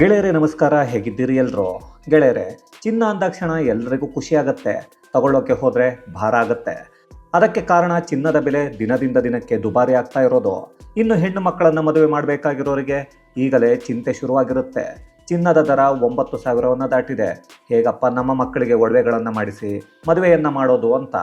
ಗೆಳೆಯರೇ, ನಮಸ್ಕಾರ. ಹೇಗಿದ್ದೀರಿ ಎಲ್ಲರೂ ಗೆಳೆಯರೆ, ಚಿನ್ನ ಅಂದಾಕ್ಷಣ ಎಲ್ಲರಿಗೂ ಖುಷಿಯಾಗತ್ತೆ ತಗೊಳ್ಳೋಕೆ ಹೋದರೆ ಭಾರ ಆಗುತ್ತೆ. ಅದಕ್ಕೆ ಕಾರಣ ಚಿನ್ನದ ಬೆಲೆ ದಿನದಿಂದ ದಿನಕ್ಕೆ ದುಬಾರಿ ಆಗ್ತಾ ಇರೋದು. ಇನ್ನು ಹೆಣ್ಣು ಮಕ್ಕಳನ್ನು ಮದುವೆ ಮಾಡಬೇಕಾಗಿರೋರಿಗೆ ಈಗಲೇ ಚಿಂತೆ ಶುರುವಾಗಿರುತ್ತೆ. ಚಿನ್ನದ ದರ ಒಂಬತ್ತು ಸಾವಿರವನ್ನು ದಾಟಿದೆ. ಹೇಗಪ್ಪ ನಮ್ಮ ಮಕ್ಕಳಿಗೆ ಒಡವೆಗಳನ್ನು ಮಾಡಿಸಿ ಮದುವೆಯನ್ನು ಮಾಡೋದು ಅಂತ.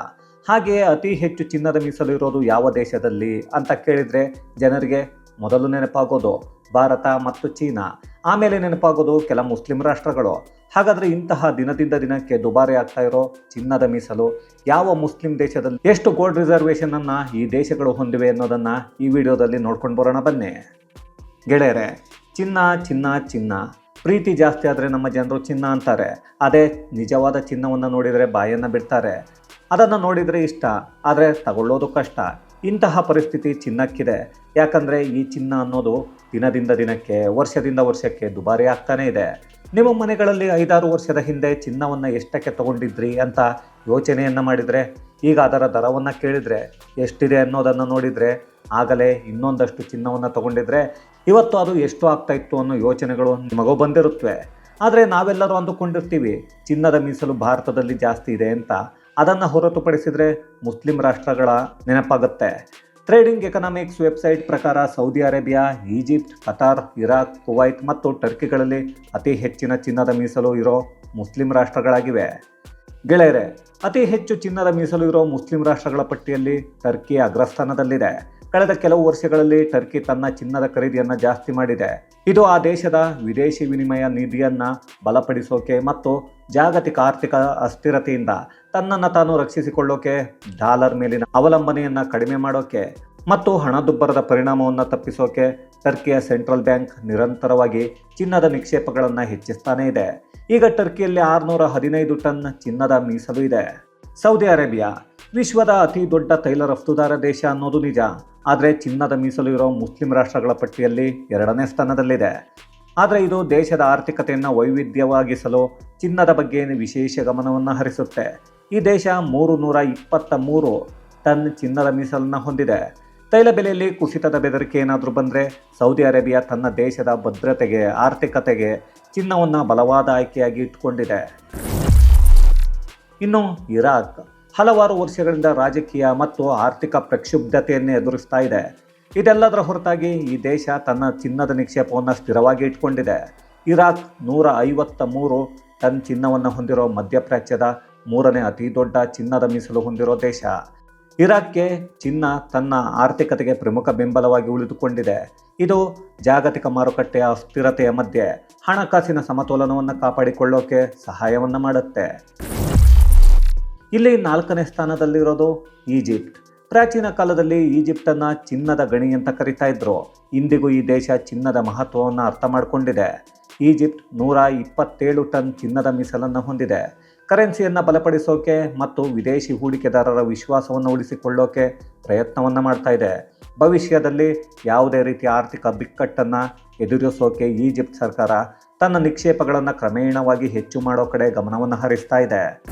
ಹಾಗೆಯೇ ಅತಿ ಹೆಚ್ಚು ಚಿನ್ನದ ಮೀಸಲು ಇರೋದು ಯಾವ ದೇಶದಲ್ಲಿ ಅಂತ ಕೇಳಿದರೆ ಜನರಿಗೆ ಮೊದಲು ನೆನಪಾಗೋದು. ಭಾರತ ಮತ್ತು ಚೀನಾ. ಆಮೇಲೆ ನೆನಪಾಗೋದು ಕೆಲ ಮುಸ್ಲಿಂ ರಾಷ್ಟ್ರಗಳು. ಹಾಗಾದರೆ ಇಂತಹ ದಿನದಿಂದ ದಿನಕ್ಕೆ ದುಬಾರಿ ಆಗ್ತಾ ಇರೋ ಚಿನ್ನದ ಮೀಸಲು ಯಾವ ಮುಸ್ಲಿಂ ದೇಶದಲ್ಲಿ ಎಷ್ಟು ಗೋಲ್ಡ್ ರಿಸರ್ವೇಷನನ್ನು ಈ ದೇಶಗಳು ಹೊಂದಿವೆ ಅನ್ನೋದನ್ನು ಈ ವಿಡಿಯೋದಲ್ಲಿ ನೋಡ್ಕೊಂಡು ಬರೋಣ ಬನ್ನಿ. ಗೆಳೆಯರೆ, ಚಿನ್ನ ಚಿನ್ನ ಚಿನ್ನ. ಪ್ರೀತಿ ಜಾಸ್ತಿ ಆದರೆ ನಮ್ಮ ಜನರು ಚಿನ್ನ ಅಂತಾರೆ. ಅದೇ ನಿಜವಾದ ಚಿನ್ನವನ್ನು ನೋಡಿದರೆ ಬಾಯನ್ನು ಬಿಡ್ತಾರೆ. ಅದನ್ನು ನೋಡಿದರೆ ಇಷ್ಟ, ಆದರೆ ತಗೊಳ್ಳೋದು ಕಷ್ಟ. ಇಂತಹ ಪರಿಸ್ಥಿತಿ ಚಿನ್ನಕ್ಕಿದೆ. ಯಾಕಂದರೆ ಈ ಚಿನ್ನ ಅನ್ನೋದು ದಿನದಿಂದ ದಿನಕ್ಕೆ, ವರ್ಷದಿಂದ ವರ್ಷಕ್ಕೆ ದುಬಾರಿ ಆಗ್ತಾನೇ ಇದೆ. ನಿಮ್ಮ ಮನೆಗಳಲ್ಲಿ ಐದಾರು ವರ್ಷದ ಹಿಂದೆ ಚಿನ್ನವನ್ನು ಎಷ್ಟಕ್ಕೆ ತಗೊಂಡಿದ್ರಿ ಅಂತ ಯೋಚನೆಯನ್ನು ಮಾಡಿದರೆ, ಈಗ ಅದರ ದರವನ್ನು ಕೇಳಿದರೆ, ಎಷ್ಟಿದೆ ಅನ್ನೋದನ್ನು ನೋಡಿದರೆ, ಆಗಲೇ ಇನ್ನೊಂದಷ್ಟು ಚಿನ್ನವನ್ನು ತಗೊಂಡಿದ್ರೆ, ಇವತ್ತು ಅದು ಎಷ್ಟು ಆಗ್ತಾಯಿತ್ತು ಅನ್ನೋ ಯೋಚನೆಗಳು ನಿಮಗೂ ಬಂದಿರುತ್ತವೆ ಆದರೆ ನಾವೆಲ್ಲರೂ ಅಂದುಕೊಂಡಿರ್ತೀವಿ, ಚಿನ್ನದ ಮೀಸಲು ಭಾರತದಲ್ಲಿ ಜಾಸ್ತಿ ಇದೆ ಅಂತ. ಅದನ್ನು ಹೊರತುಪಡಿಸಿದರೆ ಮುಸ್ಲಿಂ ರಾಷ್ಟ್ರಗಳ ನೆನಪಾಗುತ್ತೆ. ಟ್ರೇಡಿಂಗ್ ಎಕನಾಮಿಕ್ಸ್ ವೆಬ್ಸೈಟ್ ಪ್ರಕಾರ Saudi Arabia, Egypt, Qatar, Iraq, Kuwait ಮತ್ತು ಟರ್ಕಿಗಳಲ್ಲಿ ಅತಿ ಹೆಚ್ಚಿನ ಚಿನ್ನದ ಮೀಸಲು ಇರೋ ಮುಸ್ಲಿಂ ರಾಷ್ಟ್ರಗಳಾಗಿವೆ. ಗೆಳೆಯರೆ, ಅತಿ ಹೆಚ್ಚು ಚಿನ್ನದ ಮೀಸಲು ಇರೋ ಮುಸ್ಲಿಂ ರಾಷ್ಟ್ರಗಳ ಪಟ್ಟಿಯಲ್ಲಿ ಟರ್ಕಿ ಅಗ್ರಸ್ಥಾನದಲ್ಲಿದೆ. ಕಳೆದ ಕೆಲವು ವರ್ಷಗಳಲ್ಲಿ ಟರ್ಕಿ ತನ್ನ ಚಿನ್ನದ ಖರೀದಿಯನ್ನು ಜಾಸ್ತಿ ಮಾಡಿದೆ. ಇದು ಆ ದೇಶದ ವಿದೇಶಿ ವಿನಿಮಯ ನಿಧಿಯನ್ನು ಬಲಪಡಿಸೋಕೆ ಮತ್ತು ಜಾಗತಿಕ ಆರ್ಥಿಕ ಅಸ್ಥಿರತೆಯಿಂದ ತನ್ನನ್ನು ತಾನು ರಕ್ಷಿಸಿಕೊಳ್ಳೋಕೆ, ಡಾಲರ್ ಮೇಲಿನ ಅವಲಂಬನೆಯನ್ನು ಕಡಿಮೆ ಮಾಡೋಕೆ ಮತ್ತು ಹಣದುಬ್ಬರದ ಪರಿಣಾಮವನ್ನು ತಪ್ಪಿಸೋಕೆ ಟರ್ಕಿಯ ಸೆಂಟ್ರಲ್ ಬ್ಯಾಂಕ್ ನಿರಂತರವಾಗಿ ಚಿನ್ನದ ನಿಕ್ಷೇಪಗಳನ್ನು ಹೆಚ್ಚಿಸ್ತಾನೇ ಇದೆ. ಈಗ ಟರ್ಕಿಯಲ್ಲಿ ಆರುನೂರ ಹದಿನೈದು ಟನ್ ಚಿನ್ನದ ಮೀಸಲು ಇದೆ. ಸೌದಿ ಅರೇಬಿಯಾ, ವಿಶ್ವದ ಅತಿ ದೊಡ್ಡ ತೈಲ ರಫ್ತುದಾರ ದೇಶ ಅನ್ನೋದು ನಿಜ. ಆದರೆ ಚಿನ್ನದ ಮೀಸಲು ಇರೋ ಮುಸ್ಲಿಂ ರಾಷ್ಟ್ರಗಳ ಪಟ್ಟಿಯಲ್ಲಿ ಎರಡನೇ ಸ್ಥಾನದಲ್ಲಿದೆ. ಆದರೆ ಇದು ದೇಶದ ಆರ್ಥಿಕತೆಯನ್ನು ವೈವಿಧ್ಯವಾಗಿಸಲು ಚಿನ್ನದ ಬಗ್ಗೆ ವಿಶೇಷ ಗಮನವನ್ನು ಹರಿಸುತ್ತೆ. ಈ ದೇಶ ಮೂರು ನೂರ ಇಪ್ಪತ್ತ ಮೂರು ಟನ್ ಚಿನ್ನದ ಮೀಸಲನ್ನು ಹೊಂದಿದೆ. ತೈಲ ಬೆಲೆಯಲ್ಲಿ ಕುಸಿತದ ಬೆದರಿಕೆ ಏನಾದರೂ ಬಂದರೆ ಸೌದಿ ಅರೇಬಿಯಾ ತನ್ನ ದೇಶದ ಭದ್ರತೆಗೆ, ಆರ್ಥಿಕತೆಗೆ ಚಿನ್ನವನ್ನು ಬಲವಾದ ಆಯ್ಕೆಯಾಗಿ ಇಟ್ಟುಕೊಂಡಿದೆ. ಇನ್ನು ಇರಾಕ್ ಹಲವಾರು ವರ್ಷಗಳಿಂದ ರಾಜಕೀಯ ಮತ್ತು ಆರ್ಥಿಕ ಪ್ರಕ್ಷುಬ್ಧತೆಯನ್ನು ಎದುರಿಸ್ತಾ ಇದೆ. ಇದೆಲ್ಲದರ ಹೊರತಾಗಿ ಈ ದೇಶ ತನ್ನ ಚಿನ್ನದ ನಿಕ್ಷೇಪವನ್ನು ಸ್ಥಿರವಾಗಿ ಇಟ್ಕೊಂಡಿದೆ ಇರಾಕ್ ನೂರ ಐವತ್ತ ಮೂರು ಟನ್ ಚಿನ್ನವನ್ನು ಹೊಂದಿರೋ ಮಧ್ಯಪ್ರಾಚ್ಯದ ಮೂರನೇ ಅತಿ ದೊಡ್ಡ ಚಿನ್ನದ ಮೀಸಲು ಹೊಂದಿರೋ ದೇಶ. ಇರಾಕ್ಗೆ ಚಿನ್ನ ತನ್ನ ಆರ್ಥಿಕತೆಗೆ ಪ್ರಮುಖ ಬೆಂಬಲವಾಗಿ ಉಳಿದುಕೊಂಡಿದೆ. ಇದು ಜಾಗತಿಕ ಮಾರುಕಟ್ಟೆಯ ಅಸ್ಥಿರತೆಯ ಮಧ್ಯೆ ಹಣಕಾಸಿನ ಸಮತೋಲನವನ್ನು ಕಾಪಾಡಿಕೊಳ್ಳೋಕೆ ಸಹಾಯವನ್ನು ಮಾಡುತ್ತೆ. ಇಲ್ಲಿ ನಾಲ್ಕನೇ ಸ್ಥಾನದಲ್ಲಿರೋದು ಈಜಿಪ್ಟ್. ಪ್ರಾಚೀನ ಕಾಲದಲ್ಲಿ ಈಜಿಪ್ಟನ್ನು ಚಿನ್ನದ ಗಣಿ ಅಂತ ಕರಿತಾ ಇದ್ರು. ಇಂದಿಗೂ ಈ ದೇಶ ಚಿನ್ನದ ಮಹತ್ವವನ್ನು ಅರ್ಥ ಮಾಡಿಕೊಂಡಿದೆ. ಈಜಿಪ್ಟ್ ನೂರ ಇಪ್ಪತ್ತೇಳು ಟನ್ ಚಿನ್ನದ ಮೀಸಲನ್ನು ಹೊಂದಿದೆ. ಕರೆನ್ಸಿಯನ್ನು ಬಲಪಡಿಸೋಕೆ ಮತ್ತು ವಿದೇಶಿ ಹೂಡಿಕೆದಾರರ ವಿಶ್ವಾಸವನ್ನು ಉಳಿಸಿಕೊಳ್ಳೋಕೆ ಪ್ರಯತ್ನವನ್ನು ಮಾಡ್ತಾ ಇದೆ. ಭವಿಷ್ಯದಲ್ಲಿ ಯಾವುದೇ ರೀತಿಯ ಆರ್ಥಿಕ ಬಿಕ್ಕಟ್ಟನ್ನು ಎದುರಿಸೋಕೆ ಈಜಿಪ್ಟ್ ಸರ್ಕಾರ ತನ್ನ ನಿಕ್ಷೇಪಗಳನ್ನು ಕ್ರಮೇಣವಾಗಿ ಹೆಚ್ಚು ಮಾಡೋ ಕಡೆ ಗಮನವನ್ನು ಹರಿಸ್ತಾ ಇದೆ.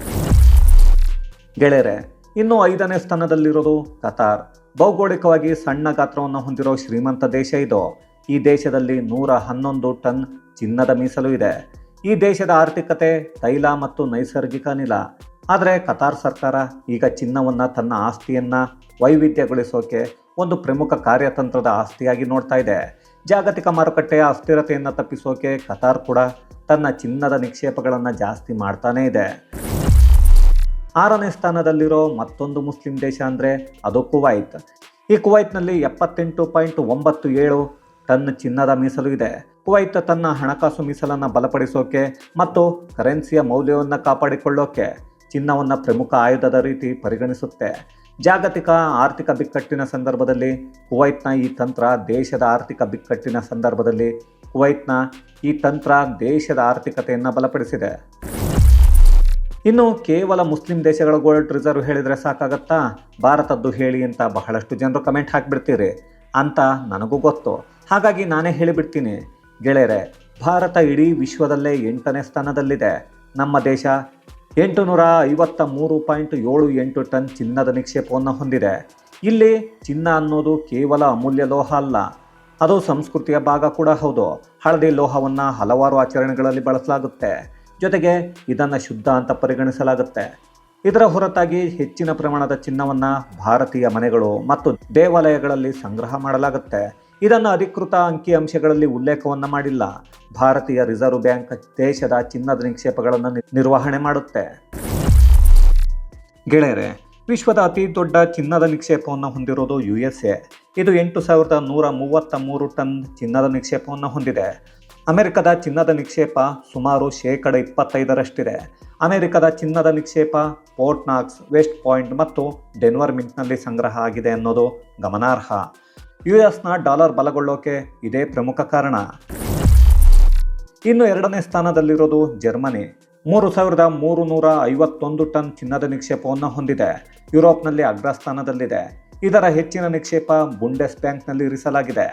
ಗೆಳೆಯರೆ, ಇನ್ನು ಐದನೇ ಸ್ಥಾನದಲ್ಲಿರೋದು ಕತಾರ್. ಭೌಗೋಳಿಕವಾಗಿ ಸಣ್ಣ ಗಾತ್ರವನ್ನು ಹೊಂದಿರೋ ಶ್ರೀಮಂತ ದೇಶ ಇದು. ಈ ದೇಶದಲ್ಲಿ ನೂರ ಹನ್ನೊಂದು ಟನ್ ಚಿನ್ನದ ಮೀಸಲು ಇದೆ. ಈ ದೇಶದ ಆರ್ಥಿಕತೆ, ತೈಲ ಮತ್ತು ನೈಸರ್ಗಿಕ ಅನಿಲ ಆದರೆ ಕತಾರ್ ಸರ್ಕಾರ ಈಗ ಚಿನ್ನವನ್ನು, ತನ್ನ ಆಸ್ತಿಯನ್ನು ವೈವಿಧ್ಯಗೊಳಿಸೋಕೆ ಒಂದು ಪ್ರಮುಖ ಕಾರ್ಯತಂತ್ರದ ಆಸ್ತಿಯಾಗಿ ನೋಡ್ತಾ ಇದೆ. ಜಾಗತಿಕ ಮಾರುಕಟ್ಟೆಯ ಅಸ್ಥಿರತೆಯನ್ನು ತಪ್ಪಿಸೋಕೆ ಕತಾರ್ ಕೂಡ ತನ್ನ ಚಿನ್ನದ ನಿಕ್ಷೇಪಗಳನ್ನು ಜಾಸ್ತಿ ಮಾಡ್ತಾನೇ ಇದೆ. ಆರನೇ ಸ್ಥಾನದಲ್ಲಿರೋ ಮತ್ತೊಂದು ಮುಸ್ಲಿಂ ದೇಶ ಅಂದರೆ ಅದು ಕುವೈತ್. ಈ ಕುವೈತ್ನಲ್ಲಿ ಎಪ್ಪತ್ತೆಂಟು ಪಾಯಿಂಟ್ ಒಂಬತ್ತು ಏಳು ಟನ್ ಚಿನ್ನದ ಮೀಸಲು ಇದೆ ಕುವೈತ್ ತನ್ನ ಹಣಕಾಸು ಮೀಸಲನ್ನು ಬಲಪಡಿಸೋಕೆ ಮತ್ತು ಕರೆನ್ಸಿಯ ಮೌಲ್ಯವನ್ನು ಕಾಪಾಡಿಕೊಳ್ಳೋಕೆ ಚಿನ್ನವನ್ನು ಪ್ರಮುಖ ಆಯುಧದ ರೀತಿ ಪರಿಗಣಿಸುತ್ತೆ. ಜಾಗತಿಕ ಆರ್ಥಿಕ ಬಿಕ್ಕಟ್ಟಿನ ಸಂದರ್ಭದಲ್ಲಿ ಕುವೈತ್ನ ಈ ತಂತ್ರ ದೇಶದ ಆರ್ಥಿಕ ಬಿಕ್ಕಟ್ಟಿನ ಸಂದರ್ಭದಲ್ಲಿ ಕುವೈತ್ನ ಈ ತಂತ್ರ ದೇಶದ ಆರ್ಥಿಕತೆಯನ್ನು ಬಲಪಡಿಸಿದೆ. ಇನ್ನು ಕೇವಲ ಮುಸ್ಲಿಂ ದೇಶಗಳ ಗೋಲ್ಡ್ ರಿಸರ್ವ್ ಹೇಳಿದರೆ ಸಾಕಾಗತ್ತಾ? ಭಾರತದ್ದು ಹೇಳಿ ಅಂತ ಬಹಳಷ್ಟು ಜನರು ಕಮೆಂಟ್ ಹಾಕಿಬಿಡ್ತೀರಿ. ಅಂತ ನನಗೂ ಗೊತ್ತು. ಹಾಗಾಗಿ ನಾನೇ ಹೇಳಿಬಿಡ್ತೀನಿ. ಗೆಳೆಯರೆ, ಭಾರತ ಇಡೀ ವಿಶ್ವದಲ್ಲೇ ಎಂಟನೇ ಸ್ಥಾನದಲ್ಲಿದೆ. ನಮ್ಮ ದೇಶ ಎಂಟು ನೂರ ಐವತ್ತ ಮೂರು ಪಾಯಿಂಟ್ ಏಳು ಎಂಟು ಟನ್ ಚಿನ್ನದ ನಿಕ್ಷೇಪವನ್ನು ಹೊಂದಿದೆ. ಇಲ್ಲಿ ಚಿನ್ನ ಅನ್ನೋದು ಕೇವಲ ಅಮೂಲ್ಯ ಲೋಹ ಅಲ್ಲ, ಅದು ಸಂಸ್ಕೃತಿಯ ಭಾಗ ಕೂಡ ಹೌದು. ಹಳದಿ ಲೋಹವನ್ನು ಹಲವಾರು ಆಚರಣೆಗಳಲ್ಲಿ ಬಳಸಲಾಗುತ್ತೆ. ಜೊತೆಗೆ ಇದನ್ನು ಶುದ್ಧ ಅಂತ ಪರಿಗಣಿಸಲಾಗುತ್ತೆ. ಇದರ ಹೊರತಾಗಿ ಹೆಚ್ಚಿನ ಪ್ರಮಾಣದ ಚಿನ್ನವನ್ನು ಭಾರತೀಯ ಮನೆಗಳು ಮತ್ತು ದೇವಾಲಯಗಳಲ್ಲಿ ಸಂಗ್ರಹ ಮಾಡಲಾಗುತ್ತೆ. ಇದನ್ನು ಅಧಿಕೃತ ಅಂಕಿಅಂಶಗಳಲ್ಲಿ ಉಲ್ಲೇಖವನ್ನು ಮಾಡಿಲ್ಲ. ಭಾರತೀಯ ರಿಸರ್ವ್ ಬ್ಯಾಂಕ್ ದೇಶದ ಚಿನ್ನದ ನಿಕ್ಷೇಪಗಳನ್ನು ನಿರ್ವಹಣೆ ಮಾಡುತ್ತೆ. ಗೆಳೆಯರೆ, ವಿಶ್ವದ ಅತಿ ದೊಡ್ಡ ಚಿನ್ನದ ನಿಕ್ಷೇಪವನ್ನು ಹೊಂದಿರೋದು ಯು ಎಸ್ ಎ. ಇದು ಎಂಟು ಸಾವಿರದ ನೂರ ಮೂವತ್ತ ಮೂರು ಟನ್ ಚಿನ್ನದ ನಿಕ್ಷೇಪವನ್ನು ಹೊಂದಿದೆ. ಅಮೆರಿಕದ ಚಿನ್ನದ ನಿಕ್ಷೇಪ ಸುಮಾರು ಶೇಕಡ ಇಪ್ಪತ್ತೈದರಷ್ಟಿದೆ. ಅಮೆರಿಕದ ಚಿನ್ನದ ನಿಕ್ಷೇಪ ಪೋರ್ಟ್ ನಾಕ್ಸ್, ವೆಸ್ಟ್ ಪಾಯಿಂಟ್ ಮತ್ತು ಡೆನ್ವರ್ ಮಿಂಟ್ನಲ್ಲಿ ಸಂಗ್ರಹ ಆಗಿದೆ ಅನ್ನೋದು ಗಮನಾರ್ಹ. ಯು ಎಸ್ನ ಡಾಲರ್ ಬಲಗೊಳ್ಳೋಕೆ ಇದೇ ಪ್ರಮುಖ ಕಾರಣ. ಇನ್ನು ಎರಡನೇ ಸ್ಥಾನದಲ್ಲಿರೋದು ಜರ್ಮನಿ. ಮೂರು ಸಾವಿರದ ಮೂರು ನೂರ ಐವತ್ತೊಂದು ಟನ್ ಚಿನ್ನದ ನಿಕ್ಷೇಪವನ್ನು ಹೊಂದಿದೆ. ಯುರೋಪ್ನಲ್ಲಿ ಅಗ್ರಸ್ಥಾನದಲ್ಲಿದೆ. ಇದರ ಹೆಚ್ಚಿನ ನಿಕ್ಷೇಪ ಬುಂಡೆಸ್ ಬ್ಯಾಂಕ್ನಲ್ಲಿ ಇರಿಸಲಾಗಿದೆ.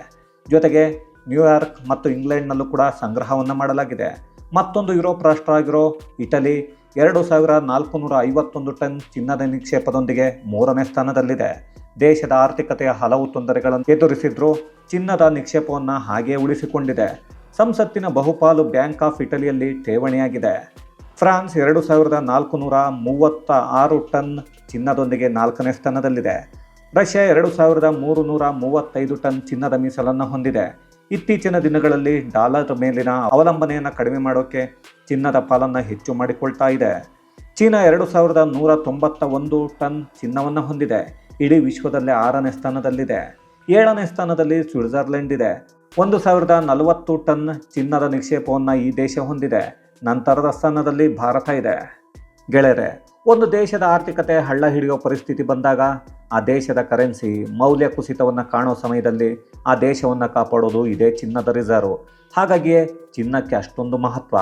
ಜೊತೆಗೆ ನ್ಯೂಯಾರ್ಕ್ ಮತ್ತು ಇಂಗ್ಲೆಂಡ್ನಲ್ಲೂ ಕೂಡ ಸಂಗ್ರಹವನ್ನು ಮಾಡಲಾಗಿದೆ. ಮತ್ತೊಂದು ಯುರೋಪ್ ರಾಷ್ಟ್ರ ಆಗಿರೋ ಇಟಲಿ, ಎರಡು ಸಾವಿರ ನಾಲ್ಕು ನೂರ ಐವತ್ತೊಂದು ಟನ್ ಚಿನ್ನದ ನಿಕ್ಷೇಪದೊಂದಿಗೆ ಮೂರನೇ ಸ್ಥಾನದಲ್ಲಿದೆ. ದೇಶದ ಆರ್ಥಿಕತೆಯ ಹಲವು ತೊಂದರೆಗಳನ್ನು ಎದುರಿಸಿದ್ರು ಚಿನ್ನದ ನಿಕ್ಷೇಪವನ್ನು ಹಾಗೇ ಉಳಿಸಿಕೊಂಡಿದೆ. ಸಂಸತ್ತಿನ ಬಹುಪಾಲು ಬ್ಯಾಂಕ್ ಆಫ್ ಇಟಲಿಯಲ್ಲಿ ಠೇವಣಿಯಾಗಿದೆ. ಫ್ರಾನ್ಸ್ ಎರಡು ಸಾವಿರದ ನಾಲ್ಕು ನೂರ ಮೂವತ್ತ ಆರು ಟನ್ ಚಿನ್ನದೊಂದಿಗೆ ನಾಲ್ಕನೇ ಸ್ಥಾನದಲ್ಲಿದೆ. ರಷ್ಯಾ ಎರಡು ಸಾವಿರದ ಮೂರು ನೂರ ಮೂವತ್ತೈದು ಟನ್ ಚಿನ್ನದ ಮೀಸಲನ್ನು ಹೊಂದಿದೆ. ಇತ್ತೀಚಿನ ದಿನಗಳಲ್ಲಿ ಡಾಲರ್ ಮೇಲಿನ ಅವಲಂಬನೆಯನ್ನು ಕಡಿಮೆ ಮಾಡೋಕ್ಕೆ ಚಿನ್ನದ ಪಾಲನ್ನು ಹೆಚ್ಚು ಮಾಡಿಕೊಳ್ತಾ ಇದೆ. ಚೀನಾ ಎರಡು ಸಾವಿರದ ನೂರ ತೊಂಬತ್ತ ಒಂದು ಟನ್ ಚಿನ್ನವನ್ನು ಹೊಂದಿದೆ. ಇಡೀ ವಿಶ್ವದಲ್ಲೇ ಆರನೇ ಸ್ಥಾನದಲ್ಲಿದೆ. ಏಳನೇ ಸ್ಥಾನದಲ್ಲಿ ಸ್ವಿಟ್ಜರ್ಲೆಂಡ್ ಇದೆ. ಒಂದು ಸಾವಿರದ ನಲವತ್ತು ಟನ್ ಚಿನ್ನದ ನಿಕ್ಷೇಪವನ್ನು ಈ ದೇಶ ಹೊಂದಿದೆ. ನಂತರದ ಸ್ಥಾನದಲ್ಲಿ ಭಾರತ ಇದೆ. ಗೆಳೆಯರೆ ಒಂದು ದೇಶದ ಆರ್ಥಿಕತೆ ಹಳ್ಳ ಹಿಡಿಯೋ ಪರಿಸ್ಥಿತಿ ಬಂದಾಗ ಆ ದೇಶದ ಕರೆನ್ಸಿ ಮೌಲ್ಯ ಕುಸಿತವನ್ನು ಕಾಣೋ ಸಮಯದಲ್ಲಿ ಆ ದೇಶವನ್ನು ಕಾಪಾಡೋದು ಇದೇ ಚಿನ್ನದ ರಿಸರ್ವ್. ಹಾಗಾಗಿಯೇ ಚಿನ್ನಕ್ಕೆ ಅಷ್ಟೊಂದು ಮಹತ್ವ.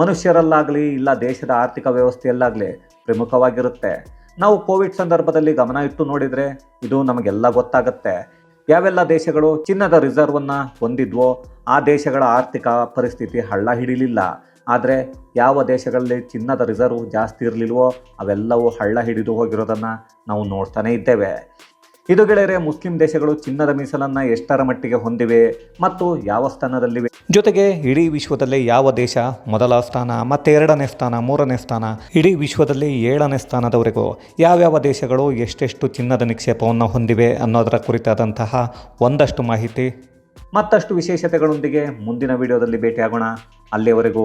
ಮನುಷ್ಯರಲ್ಲಾಗಲಿ ಇಲ್ಲ ದೇಶದ ಆರ್ಥಿಕ ವ್ಯವಸ್ಥೆಯಲ್ಲಾಗಲಿ ಪ್ರಮುಖವಾಗಿರುತ್ತೆ. ನಾವು ಕೋವಿಡ್ ಸಂದರ್ಭದಲ್ಲಿ ಗಮನ ಇಟ್ಟು ನೋಡಿದರೆ ಇದು ನಮಗೆಲ್ಲ ಗೊತ್ತಾಗುತ್ತೆ. ಯಾವೆಲ್ಲ ದೇಶಗಳು ಚಿನ್ನದ ರಿಸರ್ವನ್ನು ಹೊಂದಿದ್ವೋ ಆ ದೇಶಗಳ ಆರ್ಥಿಕ ಪರಿಸ್ಥಿತಿ ಹಳ್ಳ ಹಿಡಿಲಿಲ್ಲ. ಆದರೆ ಯಾವ ದೇಶಗಳಲ್ಲಿ ಚಿನ್ನದ ರಿಸರ್ವ್ ಜಾಸ್ತಿ ಇರಲಿಲ್ವೋ ಅವೆಲ್ಲವೂ ಹಳ್ಳ ಹಿಡಿದು ಹೋಗಿರೋದನ್ನು ನಾವು ನೋಡ್ತಾನೇ ಇದ್ದೇವೆ. ಇದು ಗೆಳೆಯರೆ, ಮುಸ್ಲಿಂ ದೇಶಗಳು ಚಿನ್ನದ ಮೀಸಲನ್ನು ಎಷ್ಟರ ಮಟ್ಟಿಗೆ ಹೊಂದಿವೆ ಮತ್ತು ಯಾವ ಸ್ಥಾನದಲ್ಲಿವೆ? ಜೊತೆಗೆ ಇಡೀ ವಿಶ್ವದಲ್ಲಿ ಯಾವ ದೇಶ ಮೊದಲ ಸ್ಥಾನ, ಮತ್ತು ಎರಡನೇ ಸ್ಥಾನ, ಮೂರನೇ ಸ್ಥಾನ, ಇಡೀ ವಿಶ್ವದಲ್ಲಿ ಏಳನೇ ಸ್ಥಾನದವರೆಗೂ ಯಾವ್ಯಾವ ದೇಶಗಳು ಎಷ್ಟೆಷ್ಟು ಚಿನ್ನದ ನಿಕ್ಷೇಪವನ್ನು ಹೊಂದಿವೆ ಅನ್ನೋದರ ಕುರಿತಾದಂತಹ ಒಂದಷ್ಟು ಮಾಹಿತಿ ಮತ್ತಷ್ಟು ವಿಶೇಷತೆಗಳೊಂದಿಗೆ ಮುಂದಿನ ವಿಡಿಯೋದಲ್ಲಿ ಭೇಟಿಯಾಗೋಣ. ಅಲ್ಲಿಯವರೆಗೂ